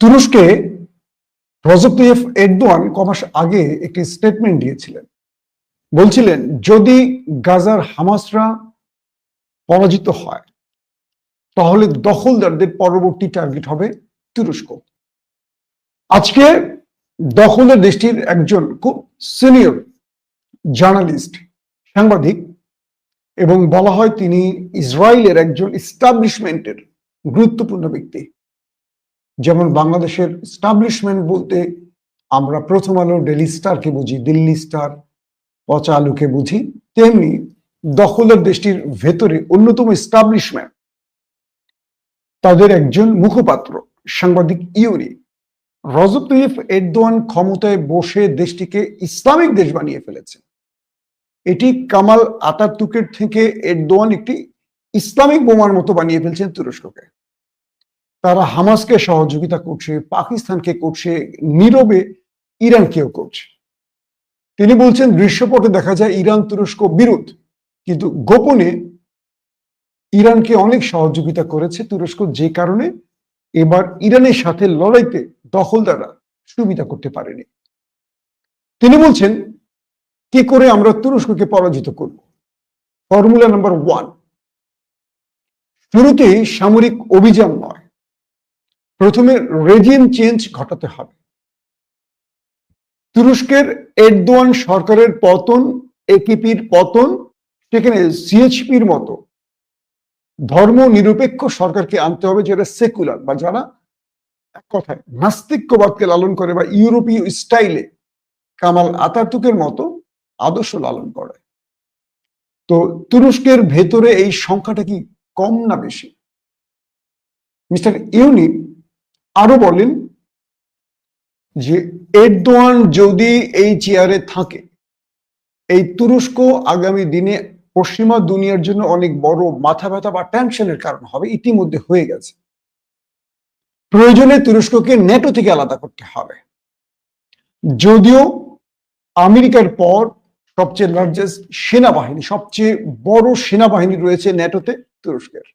তুরস্কে রজব তৈয়ব এরদোয়ান কমাস আগে একটি স্টেটমেন্ট দিয়েছিলেন। বলছিলেন, যদি গাজার হামাসরা পরাজিত হয়, তাহলে দখলদারদের পরবর্তী টার্গেট হবে তুরস্ক। আজকে দখলদার দেশটির একজন খুব সিনিয়র জার্নালিস্ট সাংবাদিক, এবং বলা হয় তিনি ইসরায়েলের একজন ইস্টাবলিশমেন্টের গুরুত্বপূর্ণ ব্যক্তি। যেমন বাংলাদেশের স্টাবলিশমেন্ট বলতে আমরা প্রথম আলো ডেলি স্টারকে বুঝি দিল্লি স্টার পচা আলুকে বুঝি, তেমনি দখলের দেশটির ভেতরে অন্যতম স্টাবলিশমেন্ট তাদের একজন মুখপাত্র, সাংবাদিক ইউরি রজব এরদোয়ান ক্ষমতায় বসে দেশটিকে ইসলামিক দেশ বানিয়ে ফেলেছে। এটি কামাল আতাতুর্কের থেকে এরদোয়ান একটি ইসলামিক বোমার মতো বানিয়ে ফেলছেন তুরস্ককে। তারা হামাসকে সহযোগিতা করছে, পাকিস্তানকে করছে, নীরবে ইরানকেও করছে। তিনি বলছেন, দৃশ্যপটে দেখা যায় ইরান তুরস্ক বিরোধ, কিন্তু গোপনে ইরানকে অনেক সহযোগিতা করেছে তুরস্ক যে কারণে এবার ইরানের সাথে লড়াইতে দখলদাররা সুবিধা করতে পারেনি। তিনি বলছেন, কি করে আমরা তুরস্ককে পরাজিত করব? Formula number one. শুরুতেই সামরিক অভিযান নয় প্রথমে রেজিম চেঞ্জ ঘটাতে হবে। তুরস্কের এরদোয়ান সরকারের পতন একিপির পতন, সেখানে সিএচপির মতো ধর্ম নিরপেক্ষ সরকারকে আনতে হবে যেটা সেকুলার বা যারা এক কথায় নাস্তিক্যবাদকে লালন করে বা ইউরোপীয় স্টাইলে কামাল আতাতুকের মতো আদর্শ লালন করে। তো তুরস্কের ভেতরে এই সংখ্যাটা কি কম না বেশি? মিস্টার ইউনি আরও বলেন যে এরদোয়ান যদি এই চেয়ারে থাকে, এই তুরস্ক আগামী দিনে পশ্চিমা দুনিয়ার জন্য অনেক বড় মাথা ব্যথা বা টেনশনের কারণ হবে, ইতিমধ্যে হয়ে গেছে। প্রয়োজনে তুরস্ককে নেটো থেকে আলাদা করতে হবে। যদিও আমেরিকার পর সবচেয়ে লার্জেস্ট সেনাবাহিনী, সবচেয়ে বড় সেনাবাহিনী রয়েছে নেটোতে, তুরস্কের।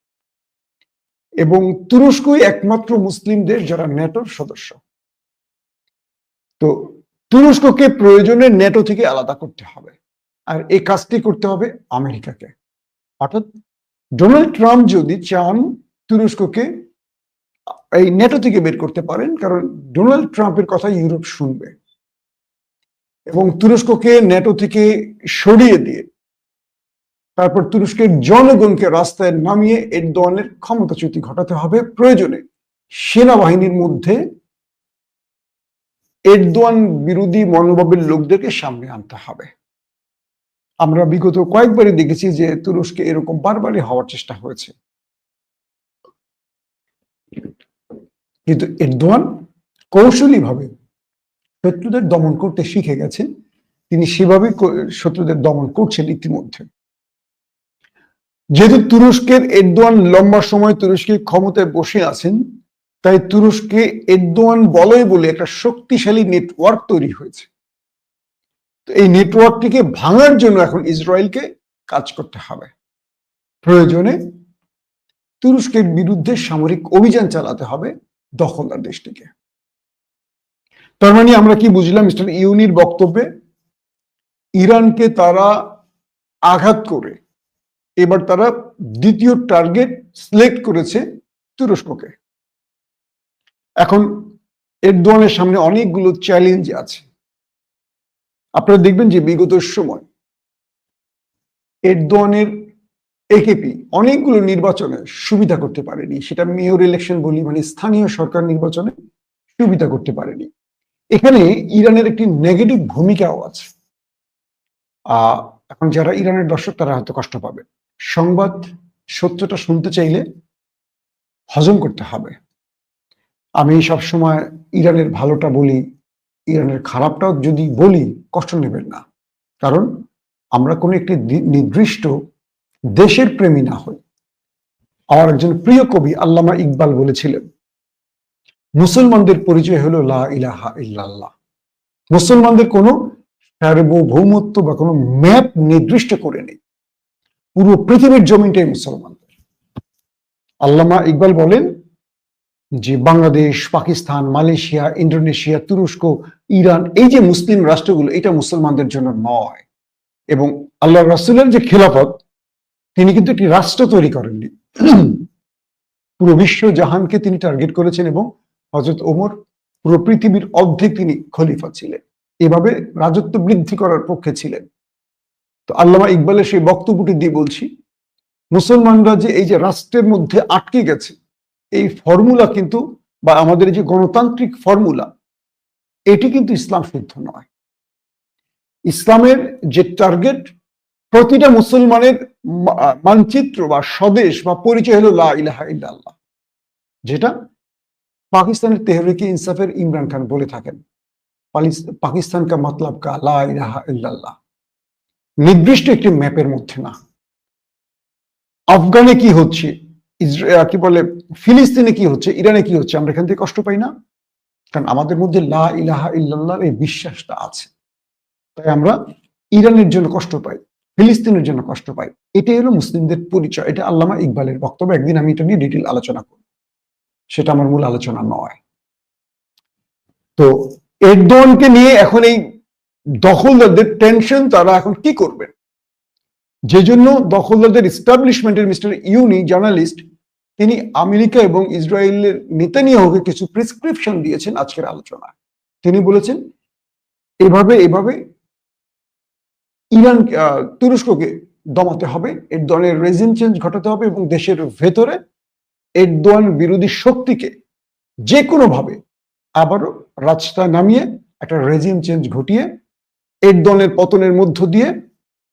এবং তুরস্কই একমাত্র মুসলিম দেশ যারা নেটোর সদস্য। তো তুরস্ককে প্রয়োজনে নেটো থেকে আলাদা করতে হবে। আর এই কাজটি করতে হবে আমেরিকাকে। অর্থাৎ ডোনাল্ড ট্রাম্প যদি চান তুরস্ককে এই নেটো থেকে বের করতে পারেন, কারণ ডোনাল্ড ট্রাম্পের কথা ইউরোপ শুনবে। এবং তুরস্ককে নেটো থেকে সরিয়ে দিয়ে তারপর তুরস্কের জনগণকে রাস্তায় নামিয়ে এরদোয়ানের ক্ষমতাচ্যুতি ঘটাতে হবে প্রয়োজনে। সেনাবাহিনীর মধ্যে এরদোয়ান বিরোধী মনোভাবের লোকদেরকে সামনে আনতে হবে। আমরা বিগত কয়েকবারই দেখেছি যে তুরস্কে এরকম বারবারই হওয়ার চেষ্টা হয়েছে। কিন্তু এরদোয়ান কৌশলী ভাবে শত্রুদের দমন করতে শিখে গেছেন তিনি সেভাবে শত্রুদের দমন করছেন ইতিমধ্যে। যেহেতু তুরস্কের এরদোয়ান লম্বা সময় তুরস্কের ক্ষমতায় বসে আছেন, তাই তুরস্কে এরদোয়ান বলয় বলে একটা শক্তিশালী নেটওয়ার্ক তৈরি হয়েছে। এই নেটওয়ার্কটিকে ভাঙার জন্য এখন ইসরায়েলকে কাজ করতে হবে। প্রয়োজনে তুরস্কের বিরুদ্ধে সামরিক অভিযান চালাতে হবে দখলদার দেশটিকে। তার মানে আমরা কি বুঝলাম, মিস্টার ইউনির বক্তব্যে? ইরানকে তারা আঘাত করে এবার তারা দ্বিতীয় টার্গেট সিলেক্ট করেছে তুরস্ককে। এখন এরদোয়ানের সামনে অনেকগুলো চ্যালেঞ্জ আছে। আপনারা দেখবেন যে বিগত সময় এরদোয়ানের একেপি অনেকগুলো নির্বাচনে সুবিধা করতে পারেনি। সেটা মেয়র ইলেকশন বলি মানে স্থানীয় সরকার নির্বাচনে সুবিধা করতে পারেনি। এখানে ইরানের একটি নেগেটিভ ভূমিকাও আছে। আহ, এখন যারা ইরানের দর্শক, তারা হয়তো কষ্ট পাবে। সংবাদ সত্যটা শুনতে চাইলে হজম করতে হবে। আমি সবসময় ইরানের ভালোটা বলি, ইরানের খারাপটাও যদি বলি, কষ্ট নেবেন না। কারণ আমরা কোনো একটি নির্দিষ্ট দেশের প্রেমী না হই। আমার একজন প্রিয় কবি আল্লামা ইকবাল বলেছিলেন, মুসলমানদের পরিচয় হলো লা ইলাহা ইল্লাল্লাহ। মুসলমানদের কোনো সার্বভৌমত্ব বা কোনো ম্যাপ নির্দিষ্ট করে নেই। পুরো পৃথিবীর জমিনটাই মুসলমানদের আল্লামা ইকবাল বলেন যে বাংলাদেশ, পাকিস্তান, মালয়েশিয়া, ইন্দোনেশিয়া, তুরস্ক, ইরান, এই যে মুসলিম রাষ্ট্রগুলো, এটা মুসলমানদের জন্য নয়। এবং আল্লাহ রাসুলের যে খেলাফত, তিনি কিন্তু একটি রাষ্ট্র তৈরি করেননি। পুরো বিশ্ব জাহানকে তিনি টার্গেট করেছেন এবং হজরত ওমর, পুরো পৃথিবীর অর্ধেক তিনি খলিফা ছিলেন। এভাবে রাজত্ব বৃদ্ধি করার পক্ষে ছিলেন। তো আল্লামা ইকবালের সেই বক্তব্যটি দিয়ে বলছি, মুসলমানরা যে এই যে রাষ্ট্রের মধ্যে আটকে গেছে, এই ফর্মুলা কিন্তু বা আমাদের যে গণতান্ত্রিক ফর্মুলা, এটি কিন্তু ইসলাম শুদ্ধ নয়। ইসলামের যে টার্গেট, প্রতিটা মুসলমানের মানচিত্র বা স্বদেশ বা পরিচয় হলো লা যেটা পাকিস্তানের তেহরিকে ইনসাফের ইমরান খান বলে থাকেন। পাকিস্তান কা মতলব কা লা ইলাহা নির্দিষ্ট একটি ম্যাপের মধ্যে না। আফগানে কি হচ্ছে? কি বলে? ফিলিস্তিনে কি হচ্ছে? ইরানে কি হচ্ছে? আমরা এখান থেকে কষ্ট পাই না। কারণ আমাদের মধ্যে লা ইলাহা ইল্লাল্লাহর এই বিশ্বাসটা আছে। তাই আমরা ইরানের জন্য কষ্ট পাই, ফিলিস্তিনের জন্য কষ্ট পাই। এটাই হলো মুসলিমদের পরিচয়। এটা আল্লামা ইকবালের বক্তব্য। একদিন আমি এটা নিয়ে ডিটেল আলোচনা করব। সেটা আমার মূল আলোচনা নয়। তো এরদোয়ানকে নিয়ে এখন এই দখলদারদের টেনশন তারা এখন কি করবেন? যে জন্য দখলদারদের ইস্টাবলিশমেন্টের মিস্টার ইউনি জার্নালিস্ট তিনি আমেরিকা এবং ইসরায়েলের নেতানিয়াহুকে কিছু প্রেসক্রিপশন দিয়েছেন আজকের আলোচনায়। তিনি বলেছেন, এভাবে এভাবে ইরান তুরস্ককে দমাতে হবে, এর দলের রেজিম চেঞ্জ ঘটাতে হবে এবং দেশের ভেতরে এরদোয়ান বিরোধী শক্তিকে যে কোনোভাবে আবারও রাস্তায় নামিয়ে একটা রেজিম চেঞ্জ ঘটিয়ে এরদোয়ানের পতনের মধ্য দিয়ে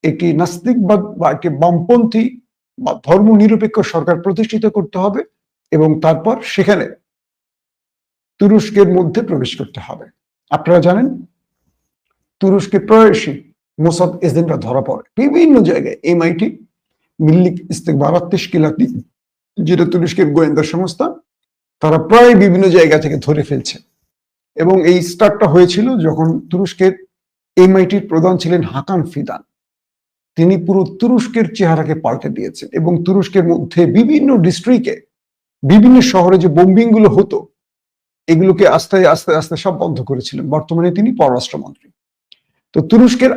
একটি নাস্তিকবাদ বা একটি বামপন্থী বা ধর্মনিরপেক্ষ সরকার প্রতিষ্ঠিত করতে হবে এবং তারপর সেখানে তুরস্কের মধ্যে প্রবেশ করতে হবে। আপনারা জানেন, তুরস্কে প্রায়শই মোসাদ এজেন্টরা ধরা পড়ে। বিভিন্ন জায়গায় এমআইটি মিল্লিক ইস্তেকবারাত তেশকিলাতি যেটা তুরস্কের গোয়েন্দা সংস্থা, তারা প্রায় বিভিন্ন জায়গা থেকে ধরে ফেলছে। এবং এই স্টার্টটা হয়েছিল যখন তুরস্কের এমআইটির প্রধান ছিলেন হাকান ফিদান। তিনি পুরো তুরস্কের চেহারাকে পাল্টে দিয়েছেন এবং তুরস্কের মধ্যে বিভিন্ন ডিস্ট্রিক্টে বিভিন্ন শহরে যে বোম্বিংগুলো হতো, এগুলোকে আস্তে আস্তে আস্তে সব বন্ধ করেছিলেন। বর্তমানে তিনি পররাষ্ট্রমন্ত্রী। তো তুরস্কের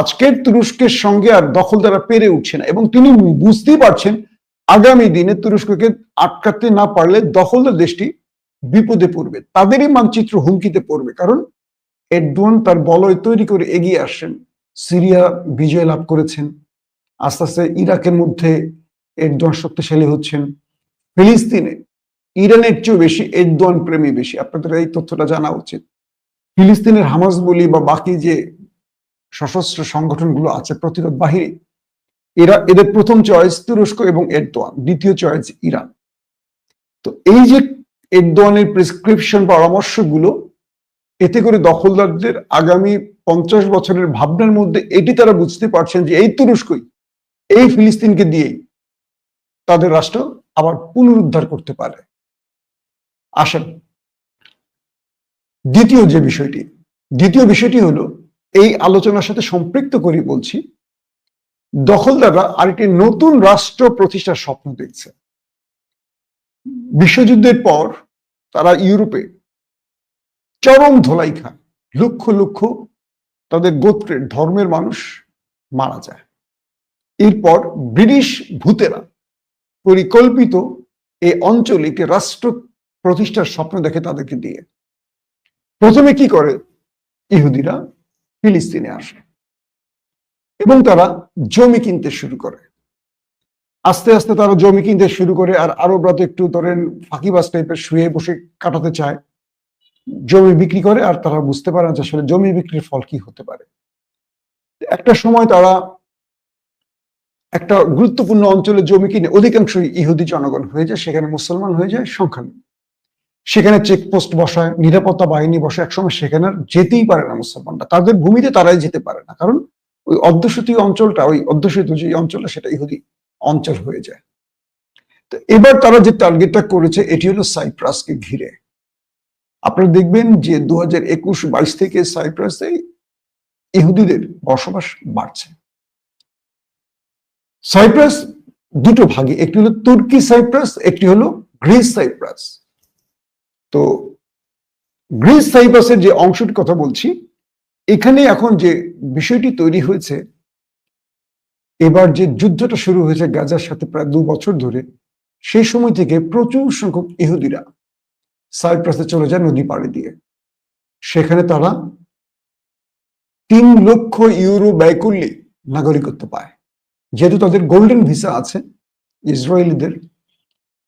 আজকের তুরস্কের সঙ্গে আর দখলদারা পেরে উঠছে না এবং তিনি বুঝতেই পারছেন আগামী দিনে তুরস্ককে আটকাতে না পারলে দখলদার দেশটি বিপদে পড়বে। তাদেরই মানচিত্র হুমকিতে পড়বে। কারণ এরদোয়ান তার বলয় তৈরি করে এগিয়ে আসছেন সিরিয়া বিজয় লাভ করেছেন। আস্তে আস্তে ইরাকের মধ্যে এরদোয়ান শক্তিশালী হচ্ছেন। ফিলিস্তিনে ইরানের চেয়েও বেশি এরদোয়ান প্রেমী বেশি। আপনাদের এই তথ্যটা জানা উচিত। ফিলিস্তিনের হামাস বলি বা বাকি যে সশস্ত্র সংগঠনগুলো আছে প্রতিরোধ বাহিনী, এরা এদের প্রথম চয়েস তুরস্ক এবং এরদোয়ান, দ্বিতীয় চয়েস ইরান। তো এই যে এরদোয়ানের প্রেসক্রিপশন পরামর্শগুলো এতে করে দখলদারদের আগামী পঞ্চাশ বছরের ভাবনার মধ্যে এটি তারা বুঝতে পারছেন যে এই তুরস্কই, এই ফিলিস্তিনকে দিয়েই তাদের রাষ্ট্র আবার পুনরুদ্ধার করতে পারে। আসেন, দ্বিতীয় যে বিষয়টি, দ্বিতীয় বিষয়টি হলো এই আলোচনার সাথে সম্পৃক্ত করি বলছি, দখলদাররা আরেকটি নতুন রাষ্ট্র প্রতিষ্ঠার স্বপ্ন দেখছে। বিশ্বযুদ্ধের পর তারা ইউরোপে চরম ধোলাই খায়। লক্ষ লক্ষ তাদের গোত্রের ধর্মের মানুষ মারা যায়। এরপর ব্রিটিশ ভূতেরা পরিকল্পিত এই অঞ্চলে একটি রাষ্ট্র প্রতিষ্ঠার স্বপ্ন দেখে তাদেরকে দিয়ে। প্রথমে কি করে? ইহুদিরা ফিলিস্তিনে আসে এবং তারা জমি কিনতে শুরু করে। আস্তে আস্তে তারা জমি কিনতে শুরু করে আর আরবরা তো একটু ধরেন ফাঁকিবাজ টাইপের শুয়ে বসে কাটাতে চায়। জমি বিক্রি করে আর তারা বুঝতে পারে না যে আসলে জমি বিক্রির ফল কি হতে পারে। একটা সময় তারা একটা গুরুত্বপূর্ণ অঞ্চলে জমি কিনে, অধিকাংশই ইহুদি জনগণ হয়ে যায়, সেখানে মুসলমান হয়ে যায় সংখ্যালঘু সেখানে চেকপোস্ট বসায়, নিরাপত্তা বাহিনী বসে একসময় সেখানে যেতেই পারে না মুসলমানরা। তাদের ভূমিতে তারাই যেতে পারে না, কারণ ওই অধ্যুষিত অঞ্চলটা, ওই অধ্যুষিত যে অঞ্চলটা, সেটা ইহুদি অঞ্চল হয়ে যায়। তো এবার তারা যে টার্গেটটা করেছে, এটি হলো সাইপ্রাসকে ঘিরে। আপনারা দেখবেন যে দু হাজার একুশ বাইশ থেকে সাইপ্রাসে ইহুদিদের বসবাস বাড়ছে। সাইপ্রাস দুটো ভাগে, একটি হলো তুর্কি সাইপ্রাস, একটি হলো গ্রিস সাইপ্রাস। তো গ্রিস সাইপ্রাসের যে অংশটির কথা বলছি, এখানে এখন যে বিষয়টি তৈরি হয়েছে, এবার যে যুদ্ধটা শুরু হয়েছে গাজার সাথে প্রায় দু বছর ধরে, সেই সময় থেকে প্রচুর সংখ্যক ইহুদিরা সাইপ্রাসে চলে যায় নদী পাড়ি দিয়ে। সেখানে তারা তিন লক্ষ ইউরো ব্যয় করলে নাগরিকত্ব পায়। যেহেতু তাদের গোল্ডেন ভিসা আছে ইসরায়েলিদের,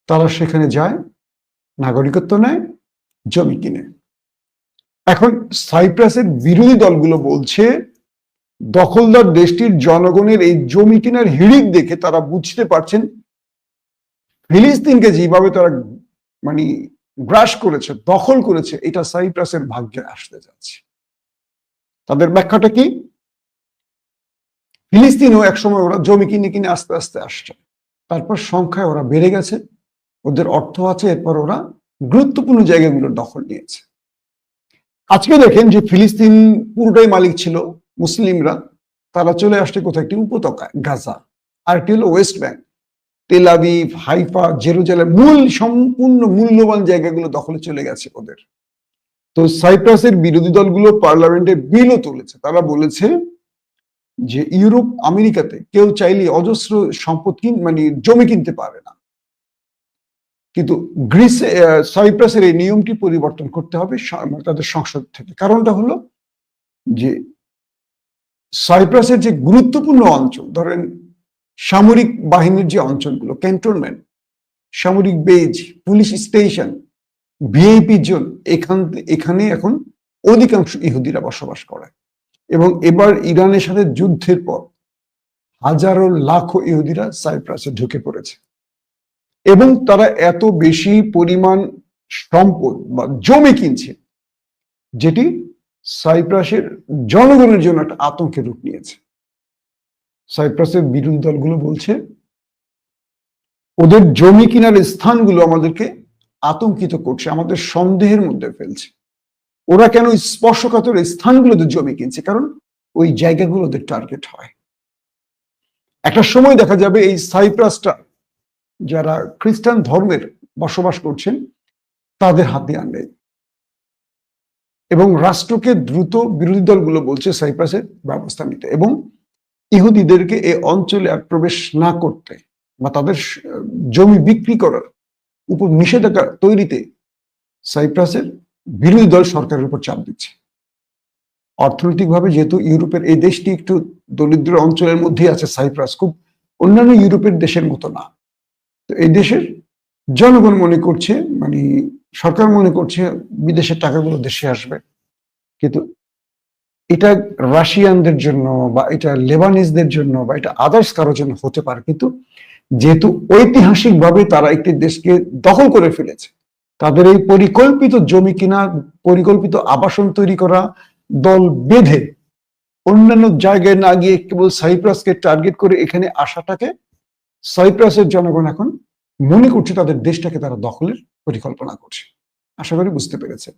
তারা সেখানে যায়, নাগরিকত্ব নেয়, জমি কিনে। এখন সাইপ্রাসের বিরোধী দলগুলো বলছে, দখলদার দেশটির জনগণের এই জমি কেনার হিড়িক দেখে তারা বুঝতে পারছেন, ফিলিস্তিনকে যেভাবে তারা মানে গ্রাস করেছে, দখল করেছে, এটা সাইপ্রাসের ভাগ্যে আসতে যাচ্ছে। তাদের ব্যাখ্যাটা কি? ফিলিস্তিনও একসময় ওরা জমি কিনে কিনে আস্তে আস্তে আসছে। তারপর সংখ্যায় ওরা বেড়ে গেছে, ওদের অর্থ আছে, এরপর ওরা গুরুত্বপূর্ণ জায়গাগুলোর দখল নিয়েছে। আজকে দেখেন যে ফিলিস্তিন পুরোটাই মালিক ছিল, মুসলিমরা, তারা চলে আসছে কোথাও একটি উপত্যকায়, গাজা। আর একটি হলো west bank Tel Aviv Haifa, Jerusalem, মূল সম্পূর্ণ মূল্যবান জায়গাগুলো দখলে চলে গেছে ওদের। তো সাইপ্রাসের বিরোধী দলগুলো পার্লামেন্টে বিলও তুলেছে। তারা বলেছে যে ইউরোপ, আমেরিকাতে কেউ চাইলে অজস্র সম্পদ কিন মানে জমি কিনতে পারে না। কিন্তু গ্রিস সাইপ্রাসের এই নিয়মটি পরিবর্তন করতে হবে মানে তাদের সংসদ থেকে। কারণটা হলো যে সাইপ্রাসের যে গুরুত্বপূর্ণ অঞ্চল, ধরেন সামরিক বাহিনীর যে অঞ্চলগুলো ক্যান্টনমেন্ট সামরিক base police station VIP zone, এখান, এখানে এখন অধিকাংশ ইহুদিরা বসবাস করে। এবং এবার ইরানের সাথে যুদ্ধের পর হাজারো লাখো ইহুদিরা সাইপ্রাসে ঢুকে পড়েছে। এবং তারা এত বেশি পরিমাণ সম্পদ বা জমি কিনছে, যেটি সাইপ্রাসের জনগণের জন্য একটা আতঙ্কের রূপ নিয়েছে। সাইপ্রাসের বিরোধী দলগুলো বলছে, ওদের জমি কেনার স্থানগুলো আমাদেরকে আতঙ্কিত করছে, আমাদের সন্দেহের মধ্যে ফেলছে। ওরা কেন স্পর্শকাতর স্থানগুলোতে জমি কিনছে? কারণ ওই জায়গাগুলো ওদের টার্গেট হয়। একটা সময় দেখা যাবে এই সাইপ্রাসটা যারা খ্রিস্টান ধর্মের বসবাস করছেন, তাদের হাতে আনবে। এবং রাষ্ট্রকে দ্রুত বিরোধী দলগুলো বলছে সাইপ্রাসের ব্যবস্থা নিতে। এবং ইহুদিদেরকে এ অঞ্চলে আর প্রবেশ না করতে বা তাদের জমি বিক্রি করার উপর নিষেধাজ্ঞা তৈরিতে সাইপ্রাসের বিরোধী দল সরকারের উপর চাপ দিচ্ছে। অর্থনৈতিকভাবে যেহেতু ইউরোপের এই দেশটি একটু দরিদ্র অঞ্চলের মধ্যেই আছে সাইপ্রাস, খুব অন্যান্য ইউরোপের দেশের মতো না। তো এই দেশের জনগণ মনে করছে মানে সরকার মনে করছে বিদেশের টাকাগুলো দেশে আসবে। কিন্তু এটা রাশিয়ানদের জন্য বা এটা লেবানিজদের জন্য বা এটা আদার্স কারোর জন্য হতে পারে। কিন্তু যেহেতু ঐতিহাসিকভাবে তারা একটি দেশকে দখল করে ফেলেছে, তাদের এই পরিকল্পিত জমি কিনা, পরিকল্পিত আবাসন তৈরি করা, দল বেঁধে অন্যান্য জায়গায় না গিয়ে কেবল সাইপ্রাসকে টার্গেট করে এখানে আসাটাকে সাইপ্রাসের জনগণ এখন মনে করছে তাদের দেশটাকে তারা দখলের পরিকল্পনা করছে। আশা করি বুঝতে পেরেছে